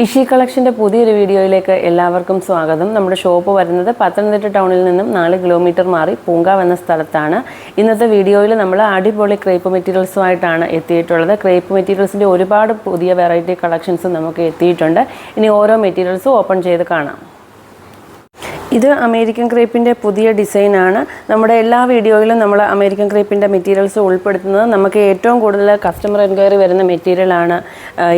ഇഷി കളക്ഷന്റെ പുതിയൊരു വീഡിയോയിലേക്ക് എല്ലാവർക്കും സ്വാഗതം. നമ്മുടെ ഷോപ്പ് വരുന്നത് പത്തനംതിട്ട ടൗണിൽ നിന്നും നാല് കിലോമീറ്റർ മാറി പൂങ്കാവ് എന്ന സ്ഥലത്താണ്. ഇന്നത്തെ വീഡിയോയിൽ നമ്മൾ അടിപൊളി ക്രേപ്പ് മെറ്റീരിയൽസുമായിട്ടാണ് എത്തിയിട്ടുള്ളത്. ക്രേപ്പ് മെറ്റീരിയൽസിന്റെ ഒരുപാട് പുതിയ വെറൈറ്റി കളക്ഷൻസ് നമുക്ക് എത്തിയിട്ടുണ്ട്. ഇനി ഓരോ മെറ്റീരിയൽസും ഓപ്പൺ ചെയ്ത് കാണാം. ഇത് അമേരിക്കൻ ക്രേപ്പിന്റെ പുതിയ ഡിസൈനാണ്. നമ്മുടെ എല്ലാ വീഡിയോയിലും നമ്മൾ അമേരിക്കൻ ക്രേപ്പിന്റെ മെറ്റീരിയൽസ് ഉൾപ്പെടുത്തുന്നത് നമുക്ക് ഏറ്റവും കൂടുതൽ കസ്റ്റമർ എൻക്വയറി വരുന്ന മെറ്റീരിയലാണ്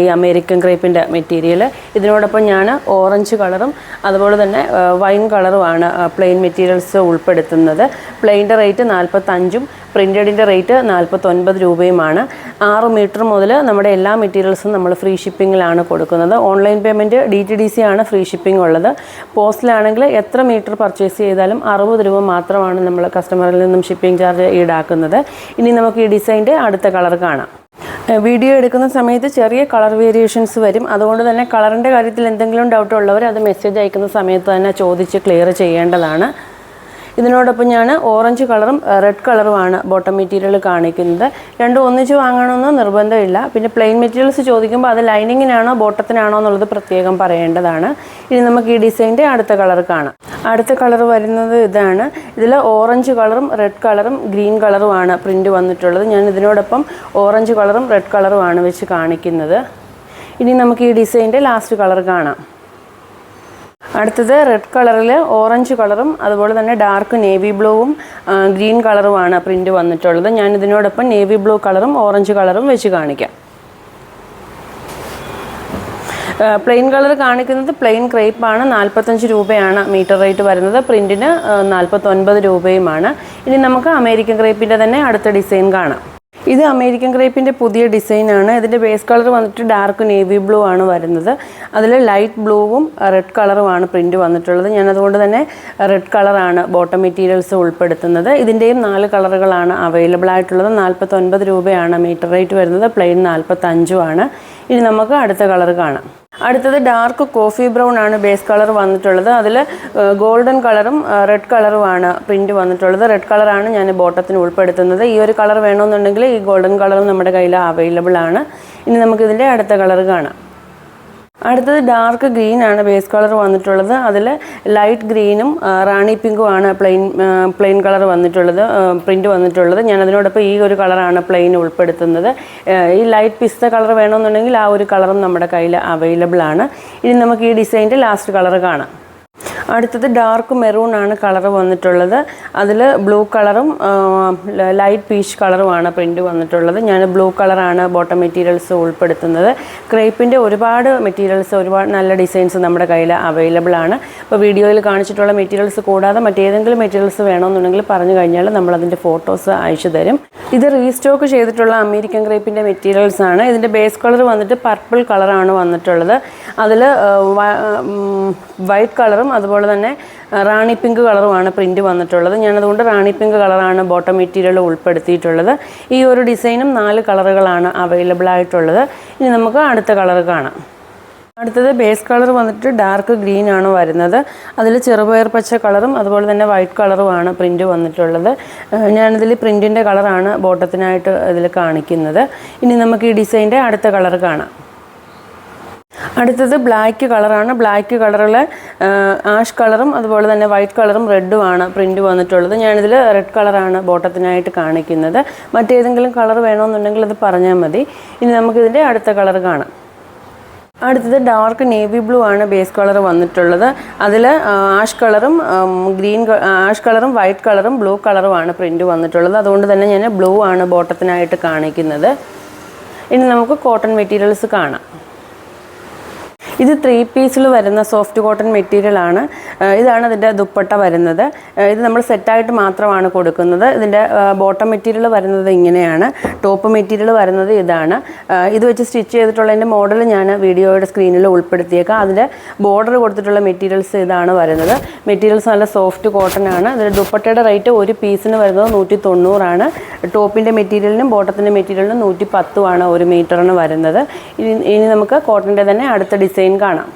ഈ അമേരിക്കൻ ക്രേപ്പിന്റെ മെറ്റീരിയൽ. ഇതിനോടൊപ്പം ഞാൻ ഓറഞ്ച് കളറും അതുപോലെ തന്നെ വൈൻ കളറുമാണ് പ്ലെയിൻ മെറ്റീരിയൽസ് ഉൾപ്പെടുത്തുന്നത്. പ്ലെയിന്റെ റേറ്റ് നാൽപ്പത്തഞ്ചും പ്രിന്റഡിന്റെ റേറ്റ് നാൽപ്പത്തൊൻപത് രൂപയുമാണ്. ആറ് മീറ്റർ മുതൽ നമ്മുടെ എല്ലാ മെറ്റീരിയൽസും നമ്മൾ ഫ്രീ ഷിപ്പിങ്ങിലാണ് കൊടുക്കുന്നത്. Online payment D T D C ആണ് ഫ്രീ ഷിപ്പിംഗ് ഉള്ളത്. പോസ്റ്റിലാണെങ്കിൽ എത്ര മീറ്റർ പർച്ചേസ് ചെയ്താലും അറുപത് രൂപ മാത്രമാണ് നമ്മൾ കസ്റ്റമറിൽ നിന്നും ഷിപ്പിംഗ് ചാർജ് ഈടാക്കുന്നത്. ഇനി നമുക്ക് ഈ ഡിസൈന്റെ അടുത്ത കളർ കാണാം. വീഡിയോ എടുക്കുന്ന സമയത്ത് ചെറിയ കളർ വേരിയേഷൻസ് വരും. അതുകൊണ്ട് തന്നെ കളറിന്റെ കാര്യത്തിൽ എന്തെങ്കിലും ഡൗട്ട് ഉള്ളവർ അത് മെസ്സേജ് അയക്കുന്ന സമയത്ത് തന്നെ ചോദിച്ച് ക്ലിയർ ചെയ്യേണ്ടതാണ്. ഇതിനോടൊപ്പം ഞാൻ ഓറഞ്ച് കളറും റെഡ് കളറുമാണ് ബോട്ടം മെറ്റീരിയൽ കാണിക്കുന്നത്. രണ്ടും ഒന്നിച്ച് വാങ്ങണമെന്ന് നിർബന്ധമില്ല. പിന്നെ പ്ലെയിൻ മെറ്റീരിയൽസ് ചോദിക്കുമ്പോൾ അത് ലൈനിങ്ങിനാണോ ബോട്ടത്തിനാണോ എന്നുള്ളത് പ്രത്യേകം പറയേണ്ടതാണ്. ഇനി നമുക്ക് ഈ ഡിസൈന്റെ അടുത്ത കളർ കാണാം. അടുത്ത കളർ വരുന്നത് ഇതാണ്. ഇതിൽ ഓറഞ്ച് കളറും റെഡ് കളറും ഗ്രീൻ കളറുമാണ് പ്രിന്റ് വന്നിട്ടുള്ളത്. ഞാൻ ഇതിനോടൊപ്പം ഓറഞ്ച് കളറും റെഡ് കളറുമാണ് വെച്ച് കാണിക്കുന്നത്. ഇനി നമുക്ക് ഈ ഡിസൈന്റെ ലാസ്റ്റ് കളർ കാണാം. അടുത്തത് റെഡ് കളറിൽ ഓറഞ്ച് കളറും അതുപോലെ തന്നെ ഡാർക്ക് നേവി ബ്ലൂവും ഗ്രീൻ കളറുമാണ് പ്രിന്റ് വന്നിട്ടുള്ളത്. ഞാൻ ഇതിനോടൊപ്പം നേവി ബ്ലൂ കളറും ഓറഞ്ച് കളറും വെച്ച് കാണിക്കാം. പ്ലെയിൻ കളർ കാണിക്കുന്നത് പ്ലെയിൻ ക്രേപ്പാണ് നാൽപ്പത്തഞ്ച് രൂപയാണ് മീറ്റർ റേറ്റ് വരുന്നത്. പ്രിന്റിന് നാൽപ്പത്തൊൻപത് രൂപയുമാണ്. ഇനി നമുക്ക് അമേരിക്കൻ ക്രേപ്പിന്റെ തന്നെ അടുത്ത ഡിസൈൻ കാണാം. ഇത് അമേരിക്കൻ ക്രേപ്പിന്റെ പുതിയ ഡിസൈനാണ്. ഇതിന്റെ ബേസ് കളർ വന്നിട്ട് ഡാർക്ക് നേവി ബ്ലൂ ആണ് വരുന്നത്. അതിൽ ലൈറ്റ് ബ്ലൂവും റെഡ് കളറുമാണ് പ്രിന്റ് വന്നിട്ടുള്ളത്. ഞാൻ അതുകൊണ്ട് തന്നെ റെഡ് കളറാണ് ബോട്ടം മെറ്റീരിയൽസ് ഉൾപ്പെടുത്തുന്നത്. ഇതിന്റെയും നാല് കളറുകളാണ് അവൈലബിൾ ആയിട്ടുള്ളത്. നാൽപ്പത്തൊൻപത് രൂപയാണ് മീറ്റർ റേറ്റ് വരുന്നത്. പ്ലെയിൻ നാൽപ്പത്തഞ്ചുമാണ് ഇനി നമുക്ക് അടുത്ത കളർ കാണാം. അടുത്തത് ഡാർക്ക് കോഫി ബ്രൗൺ ആണ് ബേസ് കളർ വന്നിട്ടുള്ളത്. അതിൽ ഗോൾഡൻ കളറും റെഡ് കളറുമാണ് പ്രിന്റ് വന്നിട്ടുള്ളത്. റെഡ് കളറാണ് ഞാൻ ബോട്ടത്തിന് ഉൾപ്പെടുത്തുന്നത്. ഈ ഒരു കളർ വേണമെന്നുണ്ടെങ്കിൽ ഈ ഗോൾഡൻ കളറും നമ്മുടെ കയ്യിൽ അവൈലബിൾ ആണ്. ഇനി നമുക്കിതിന്റെ അടുത്ത കളർ കാണാം. അടുത്തത് ഡാർക്ക് ഗ്രീൻ ആണ് ബേസ് കളർ വന്നിട്ടുള്ളത്. അതിൽ ലൈറ്റ് ഗ്രീനും റാണി പിങ്കും ആണ് പ്ലെയിൻ പ്ലെയിൻ കളർ വന്നിട്ടുള്ളത് പ്രിന്റ് വന്നിട്ടുള്ളത്. ഞാൻ അതിനോടൊപ്പം ഈ ഒരു കളറാണ് പ്ലെയിൻ ഉൾപ്പെടുത്തുന്നത്. ഈ ലൈറ്റ് പിസ്ത കളർ വേണമെന്നുണ്ടെങ്കിൽ ആ ഒരു കളറും നമ്മുടെ കയ്യിൽ അവൈലബിൾ ആണ്. ഇനി നമുക്ക് ഈ ഡിസൈന്റെ ലാസ്റ്റ് കളർ കാണാം. അടുത്തത് ഡാർക്ക് മെറൂൺ ആണ് കളർ വന്നിട്ടുള്ളത്. അതിൽ ബ്ലൂ കളറും ലൈറ്റ് പീച്ച് കളറുമാണ് പ്രിന്റ് വന്നിട്ടുള്ളത്. ഞാൻ ബ്ലൂ കളറാണ് ബോട്ടം മെറ്റീരിയൽസ് ഉൾപ്പെടുത്തുന്നത്. ക്രേപ്പിന്റെ ഒരുപാട് മെറ്റീരിയൽസ് ഒരുപാട് നല്ല ഡിസൈൻസ് നമ്മുടെ കയ്യിൽ അവൈലബിൾ ആണ്. ഇപ്പോൾ വീഡിയോയിൽ കാണിച്ചിട്ടുള്ള മെറ്റീരിയൽസ് കൂടാതെ മറ്റേതെങ്കിലും മെറ്റീരിയൽസ് വേണമെന്നുണ്ടെങ്കിൽ പറഞ്ഞു കഴിഞ്ഞാൽ നമ്മളതിന്റെ ഫോട്ടോസ് അയച്ചു തരും. ഇത് റീസ്റ്റോക്ക് ചെയ്തിട്ടുള്ള അമേരിക്കൻ ക്രേപ്പിന്റെ മെറ്റീരിയൽസ് ആണ്. ഇതിന്റെ ബേസ് കളർ വന്നിട്ട് പർപ്പിൾ കളറാണ് വന്നിട്ടുള്ളത്. അതിൽ വൈറ്റ് കളറും അതുപോലെ തന്നെ റാണി പിങ്ക് കളറുമാണ് പ്രിന്റ് വന്നിട്ടുള്ളത്. ഞാനതുകൊണ്ട് റാണി പിങ്ക് കളറാണ് ബോട്ടം മെറ്റീരിയൽ ഉൾപ്പെടുത്തിയിട്ടുള്ളത്. ഈ ഒരു ഡിസൈനും നാല് കളറുകളാണ് അവൈലബിൾ ആയിട്ടുള്ളത്. ഇനി നമുക്ക് അടുത്ത കളർ കാണാം. അടുത്തത് ബേസ് കളർ വന്നിട്ട് ഡാർക്ക് ഗ്രീൻ ആണ് വരുന്നത്. അതിൽ ചെറുപയർ പച്ച കളറും അതുപോലെ തന്നെ വൈറ്റ് കളറുമാണ് പ്രിന്റ് വന്നിട്ടുള്ളത്. ഞാനിതിൽ പ്രിന്റിന്റെ കളറാണ് ബോട്ടത്തിനായിട്ട് ഇതിൽ കാണിക്കുന്നത്. ഇനി നമുക്ക് ഈ ഡിസൈന്റെ അടുത്ത കളർ കാണാം. അടുത്തത് ബ്ലാക്ക് കളറാണ് ബ്ലാക്ക് കളറിൽ ആഷ് കളറും അതുപോലെ തന്നെ വൈറ്റ് കളറും റെഡുമാണ് പ്രിന്റ് വന്നിട്ടുള്ളത്. ഞാനിതിൽ റെഡ് കളറാണ് ബോട്ടത്തിനായിട്ട് കാണിക്കുന്നത്. മറ്റേതെങ്കിലും കളർ വേണമെന്നുണ്ടെങ്കിൽ അത് പറഞ്ഞാൽ മതി. ഇനി നമുക്കിതിന്റെ അടുത്ത കളർ കാണാം. അടുത്തത് ഡാർക്ക് നേവി ബ്ലൂ ആണ് ബേസ് കളർ വന്നിട്ടുള്ളത്. അതിൽ ആഷ് കളറും ഗ്രീൻ ആഷ് കളറും വൈറ്റ് കളറും ബ്ലൂ കളറുമാണ് പ്രിന്റ് വന്നിട്ടുള്ളത്. അതുകൊണ്ട് തന്നെ ഞാൻ ബ്ലൂ ആണ് ബോട്ടത്തിനായിട്ട് കാണിക്കുന്നത്. ഇനി നമുക്ക് കോട്ടൺ മെറ്റീരിയൽസ് കാണാം. ഇത് ത്രീ പീസിൽ വരുന്ന സോഫ്റ്റ് കോട്ടൺ മെറ്റീരിയൽ ആണ്. ഇതാണ് ഇതിന്റെ ദുപ്പട്ട വരുന്നത്. ഇത് നമ്മൾ സെറ്റായിട്ട് മാത്രമാണ് കൊടുക്കുന്നത്. ഇതിന്റെ ബോട്ടം മെറ്റീരിയൽ വരുന്നത് ഇങ്ങനെയാണ്. ടോപ്പ് മെറ്റീരിയൽ വരുന്നത് ഇതാണ്. ഇത് വെച്ച് സ്റ്റിച്ച് ചെയ്തിട്ടുള്ളതിന്റെ മോഡൽ ഞാൻ വീഡിയോയുടെ സ്ക്രീനിൽ ഉൾപ്പെടുത്തിയേക്കാം. അതിന്റെ ബോർഡർ കൊടുത്തിട്ടുള്ള മെറ്റീരിയൽസ് ഇതാണ് വരുന്നത്. മെറ്റീരിയൽസ് നല്ല സോഫ്റ്റ് കോട്ടൺ ആണ്. ഇതിന്റെ ദുപ്പട്ടയുടെ റേറ്റ് ഒരു പീസിന് വരുന്നത് നൂറ്റി തൊണ്ണൂറാണ് ടോപ്പിന്റെ മെറ്റീരിയലിനും ബോട്ടത്തിന്റെ മെറ്റീരിയലിനും നൂറ്റി പത്തുമാണ് ഒരു മീറ്ററിന് വരുന്നത്. ഇനി നമുക്ക് കോട്ടന്റെ തന്നെ അടുത്ത ഡിസൈൻ കാണാം.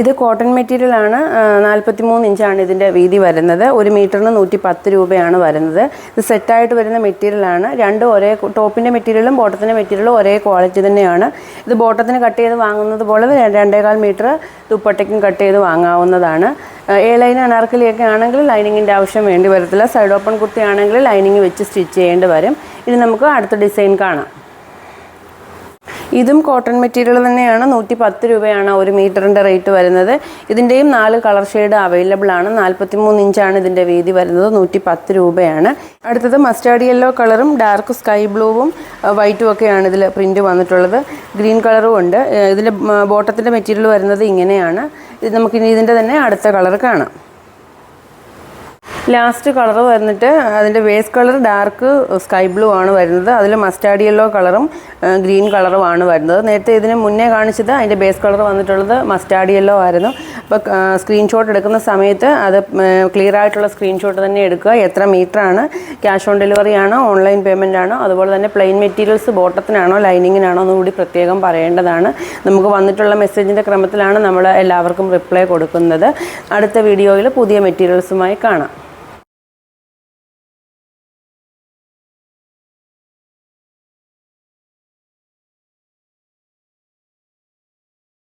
ഇത് കോട്ടൺ മെറ്റീരിയൽ ആണ്. നാൽപ്പത്തി മൂന്ന് ഇഞ്ചാണ് ഇതിന്റെ വീതി വരുന്നത്. ഒരു മീറ്ററിന് നൂറ്റി പത്ത് രൂപയാണ് വരുന്നത്. ഇത് സെറ്റായിട്ട് വരുന്ന മെറ്റീരിയൽ ആണ്. രണ്ടും ഒരേ ടോപ്പിന്റെ മെറ്റീരിയലും ബോട്ടത്തിന്റെ മെറ്റീരിയലും ഒരേ ക്വാളിറ്റി തന്നെയാണ്. ഇത് ബോട്ടത്തിന് കട്ട് ചെയ്ത് വാങ്ങുന്നത് പോലെ രണ്ടേകാൽ മീറ്റർ ദുപ്പട്ടയ്ക്കും കട്ട് ചെയ്ത് വാങ്ങാവുന്നതാണ്. എ ലൈൻ അനാർക്കലിയൊക്കെ ആണെങ്കിൽ ലൈനിങ്ങിന്റെ ആവശ്യം വേണ്ടി വരത്തില്ല. സൈഡ് ഓപ്പൺ കുർത്തി ആണെങ്കിൽ ലൈനിങ് വെച്ച് സ്റ്റിച്ച് ചെയ്യേണ്ടി വരും. ഇനി നമുക്ക് അടുത്ത ഡിസൈൻ കാണാം. ഇതും കോട്ടൺ മെറ്റീരിയൽ തന്നെയാണ്. നൂറ്റി പത്ത് രൂപയാണ് ഒരു മീറ്ററിന്റെ റേറ്റ് വരുന്നത്. ഇതിന്റെയും നാല് കളർ ഷെയ്ഡ് അവൈലബിൾ ആണ്. നാൽപ്പത്തി മൂന്ന് ഇഞ്ചാണ് ഇതിന്റെ വീതി വരുന്നത്. നൂറ്റി പത്ത് രൂപയാണ്. അടുത്തത് മസ്റ്റാർഡ് യെല്ലോ കളറും ഡാർക്ക് സ്കൈ ബ്ലൂവും വൈറ്റും ഒക്കെയാണ് ഇതിൽ പ്രിന്റ് വന്നിട്ടുള്ളത്. ഗ്രീൻ കളറും ഉണ്ട്. ഇതിന്റെ ബോട്ടത്തിന്റെ മെറ്റീരിയൽ വരുന്നത് ഇങ്ങനെയാണ്. ഇത് നമുക്കിനി ഇതിന്റെ തന്നെ അടുത്ത കളർ കാണാം. ലാസ്റ്റ് കളർ വന്നിട്ട് അതിന്റെ base colour dark sky blue ആണ് വരുന്നത്. അതിൽ മസ്റ്റാർഡ് യെല്ലോ കളറും ഗ്രീൻ കളറും ആണ് വരുന്നത്. നേരത്തെ ഇതിന് മുന്നേ കാണിച്ചത് അതിന്റെ ബേസ് കളർ വന്നിട്ടുള്ളത് മസ്റ്റാർഡ് യെല്ലോ ആയിരുന്നു. അപ്പോൾ സ്ക്രീൻഷോട്ട് എടുക്കുന്ന സമയത്ത് അത് ക്ലിയർ ആയിട്ടുള്ള സ്ക്രീൻഷോട്ട് തന്നെ എടുക്കുക. എത്ര മീറ്റർ ആണ്? ക്യാഷ് ഓൺ ഡെലിവറി ആണോ? ഓൺലൈൻ പേയ്മെന്റ് ആണോ? അതുപോലെ തന്നെ പ്ലെയിൻ മെറ്റീരിയൽസ് ബോട്ടത്തിനാണോ ലൈനിങ്ങിനാണോ എന്നുകൂടി പ്രത്യേകം പറയേണ്ടതാണ്. നമുക്ക് വന്നിട്ടുള്ള മെസ്സേജിന്റെ ക്രമത്തിലാണ് നമ്മൾ എല്ലാവർക്കും റിപ്ലൈ കൊടുക്കുന്നത്. അടുത്ത വീഡിയോയിൽ പുതിയ മെറ്റീരിയൽസുമായി കാണാം.